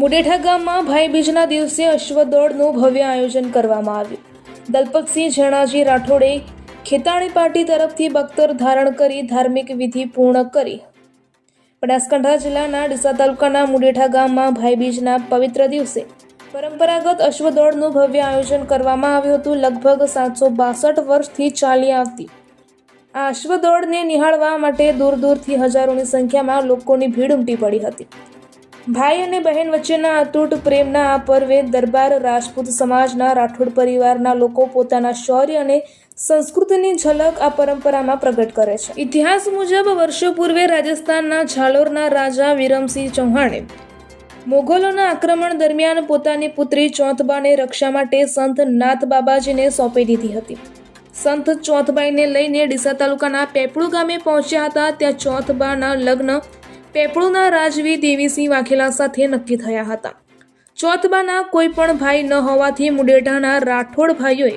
મુડેઠા ગામમાં ભાઈબીજના દિવસે અશ્વદોડનું ભવ્ય આયોજન કરવામાં આવ્યું. દલપતસિંહ જણાજી રાઠોડે ખેતાણી પાર્ટી તરફથી બખ્તર ધારણ કરી ધાર્મિક વિધિ પૂર્ણ કરી. બનાસકાંઠા જિલ્લાના ડીસા તાલુકાના મુડેઠા ગામમાં ભાઈબીજના પવિત્ર દિવસે પરંપરાગત અશ્વદોડનું ભવ્ય આયોજન કરવામાં આવ્યું હતું. લગભગ સાતસો બાસઠ વર્ષથી ચાલી આવતી. આ અશ્વદોડને નિહાળવા માટે દૂર દૂરથી હજારોની સંખ્યામાં લોકોની ભીડ ઉમટી પડી હતી. ભાઈ અને બહેન વચ્ચેના અતૂટ પ્રેમના આ પર્વે દરબાર રાજપૂત સમાજના રાઠોડ પરિવારના લોકો પોતાના શૌર્ય અને સંસ્કૃતિની ઝલક આ પરંપરામાં પ્રગટ કરે છે. ઇતિહાસ મુજબ વર્ષો પૂર્વે રાજસ્થાનના ઝાલોરના રાજા વિરમસિંહ ચૌહાણે મોગલોના આક્રમણ દરમિયાન પોતાની પુત્રી ચોથબાને રક્ષા માટે સંત નાથ બાબાજીને સોંપી દીધી હતી. સંત ચોથબાઈને લઈને ડીસા તાલુકાના પેપળુ ગામે પહોંચ્યા હતા. ત્યાં ચોથબાના લગ્ન પેપળુના રાજવી દેવીસિંહ વાઘેલા સાથે નક્કી થયા હતા. ચોથબાના કોઈ પણ ભાઈ ન હોવાથી મુડેઠાના રાઠોડ ભાઈઓએ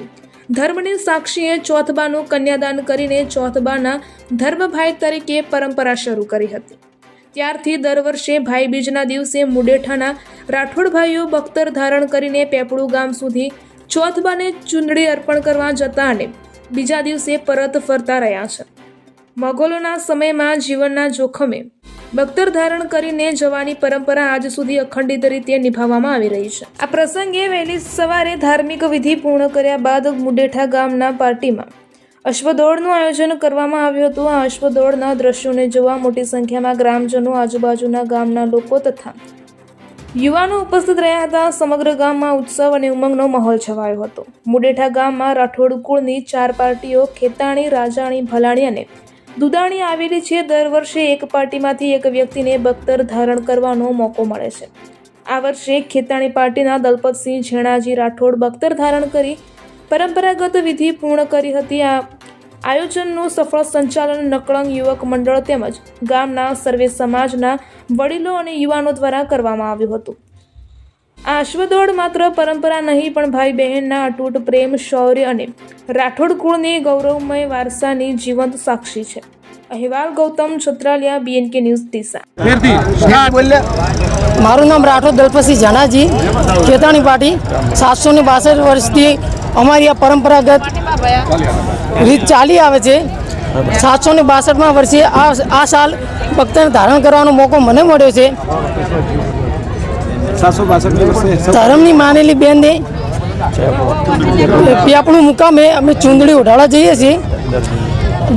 ધર્મની સાક્ષીએ ચોથબાનું કન્યાદાન કરીને ચોથબાના ધર્મભાઈ તરીકે પરંપરા શરૂ કરી હતી. ત્યારથી દર વર્ષે ભાઈબીજના દિવસે મુડેઠાના રાઠોડભાઈઓ બખ્તર ધારણ કરીને પેપળું ગામ સુધી ચોથબાને ચૂંદડી અર્પણ કરવા જતા અને બીજા દિવસે પરત ફરતા રહ્યા છે. મોગલોના સમયમાં જીવનના જોખમે બખ્તર ધારણ કરીને જવાની પરંપરા આજ સુધી અખંડિત રીતે નિભાવવામાં આવી રહી છે. આ પ્રસંગે વહેલી સવારે ધાર્મિક વિધિ પૂર્ણ કર્યા બાદ મુડેઠા ગામના પાર્ટીમાં અશ્વદોડનું આયોજન કરવામાં આવ્યું હતું. આ અશ્વદોડના દ્રશ્યોને જોવા મોટી સંખ્યામાં ગ્રામજનો આજુબાજુના ગામના લોકો તથા યુવાનો ઉપસ્થિત રહ્યા હતા સમગ્ર ગામમાં ઉત્સવ અને ઉમંગનો માહોલ છવાયો હતો. મુડેઠા ગામમાં રાઠોડ કુળની ચાર પાર્ટીઓ ખેતાણી, રાજાણી, ભલાણી અને દુદાણી આવેલી છે. દર વર્ષે એક પાર્ટીમાંથી એક વ્યક્તિને બખ્તર ધારણ કરવાનો મોકો મળે છે. આ વર્ષે ખેતાણી પાર્ટીના દલપતસિંહ ઝેણાજી રાઠોડ બખ્તર ધારણ કરી પરંપરાગત વિધિ પૂર્ણ કરી હતી. આ આયોજનનું સફળ સંચાલન નકળંગ યુવક મંડળ તેમજ ગામના સર્વે સમાજના વડીલો અને યુવાનો દ્વારા કરવામાં આવ્યું હતું. આ અશ્વદોડ માત્ર પરંપરા નહીં પણ ભાઈ બહેનના અતૂટ પ્રેમ શૌર્ય અને રાઠોડ કુળની ગૌરવમય વારસાની જીવંત સાક્ષી છે. અહેવાલ ગૌતમ છત્રાલિયા બીએનકે ન્યૂઝ ડીસા. મારું નામ રાઠોડ દલપતસિંહ જાનાજી ખેતાણી પાટી સાતસો ને બાસઠ વર્ષથી અમારી આ પરંપરાગત રીત ચાલી આવે છે. સાતસો ને બાસઠમાં વર્ષે આ આ સાલ ભક્તને ધારણ કરવાનો મોકો મને મળ્યો છે. ધર્મની માનેલી બેનને પ્યાપણું મુકામે અમે ચૂંદડી ઉઢાડવા જઈએ છીએ.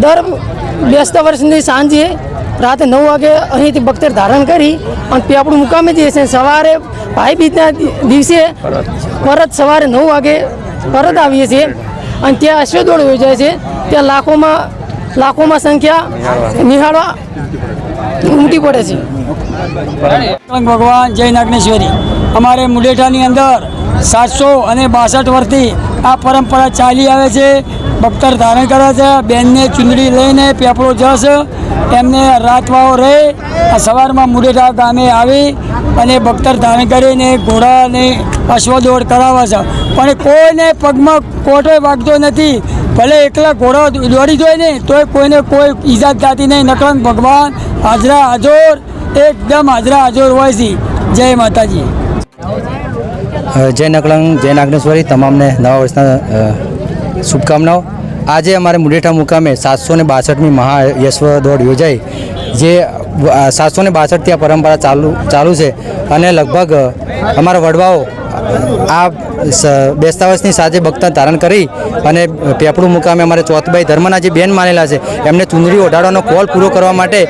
દર બેસતા વર્ષની સાંજે રાતે નવ વાગે અહીંથી ભક્તર ધારણ કરી અને પ્યાપણું મુકામે જઈએ છીએ. સવારે ભાઈ બીજના દિવસે પરત સવારે નવ વાગે પરત આવીએ છીએ. અને ત્યાં અશ્વદોળ યોજાય છે. ત્યાં લાખોમાં લાખોમાં સંખ્યા નિહાળવા ઉમટી પડે છે. ભગવાન જય નાગનેશ્વરી. અમારે મુડેઠાની અંદર સાતસો અને બાસઠ વર્ષથી આ પરંપરા ચાલી આવે છે. બખ્તર ધારણ કરે છે. બેનને ચૂંદડી લઈને પેપડો જશે એમને રાતવાઓ રહે. સવારમાં મુડેઠા ગામે આવી અને બખ્તર ધારણ કરીને ઘોડાને અશ્વદોડ કરાવે છે. પણ કોઈને પગમાં કોટોય વાગતો નથી. ભલે એકલા ઘોડા દોડી જોઈએ ને, તોય કોઈને કોઈ ઈજા થતી નહીં. નકળંગ ભગવાન હાજરા હાજોર, એકદમ હાજરા હાજર હોય છે. જય માતાજી. જય નકલંગ જય નાગનેશ્વરી. તમામને નવા વર્ષના શુભકામનાઓ. આજે અમારે મુડેઠા મુકામે સાતસો ને બાસઠમી મહા યશ્વ દોડ યોજાઈ, જે સાતસો ને બાસઠથી આ પરંપરા ચાલુ ચાલુ છે અને લગભગ અમારા વડવાઓ, આ બેસતા વર્ષની સાંજે ભક્ત ધારણ કરી અને પેપડું મુકામે અમારે ચોથભાઈ ધર્મના જે બેન માનેલા છે, એમને ચુંદડી ઓઢાડવાનો કોલ પૂરો કરવા માટે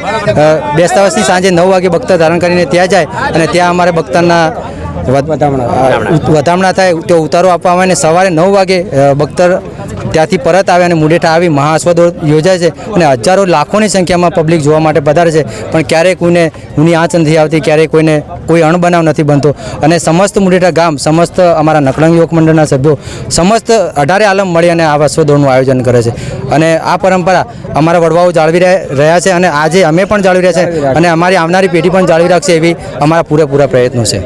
બેસતા વર્ષની સાંજે નવ વાગે ભક્ત ધારણ કરીને ત્યાં જાય અને ત્યાં અમારે ભક્તના વધામણા થાય, તે ઉતારો આપવામાં આવે અને સવારે નવ વાગે બખ્તર ત્યાંથી પરત આવે અને મુડેઠા આવી મહાઅશ્વદો યોજાય છે અને હજારો લાખોની સંખ્યામાં પબ્લિક જોવા માટે પધારે છે. પણ ક્યારેય કોઈને ઊની આંચ નથી આવતી, ક્યારેય કોઈને કોઈ અણબનાવ નથી બનતો. અને સમસ્ત મુડેઠા ગામ, સમસ્ત અમારા નકળંગ યુવક મંડળના સભ્યો, સમસ્ત અઢારે આલમ મળી અને આ અશ્વદોડનું આયોજન કરે છે. અને આ પરંપરા અમારા વડવાઓ જાળવી રહ્યા છે અને આજે અમે પણ જાળવી રહ્યા છે. અને અમારી આવનારી પેઢી પણ જાળવી રાખશે એવી અમારા પૂરેપૂરા પ્રયત્નો છે.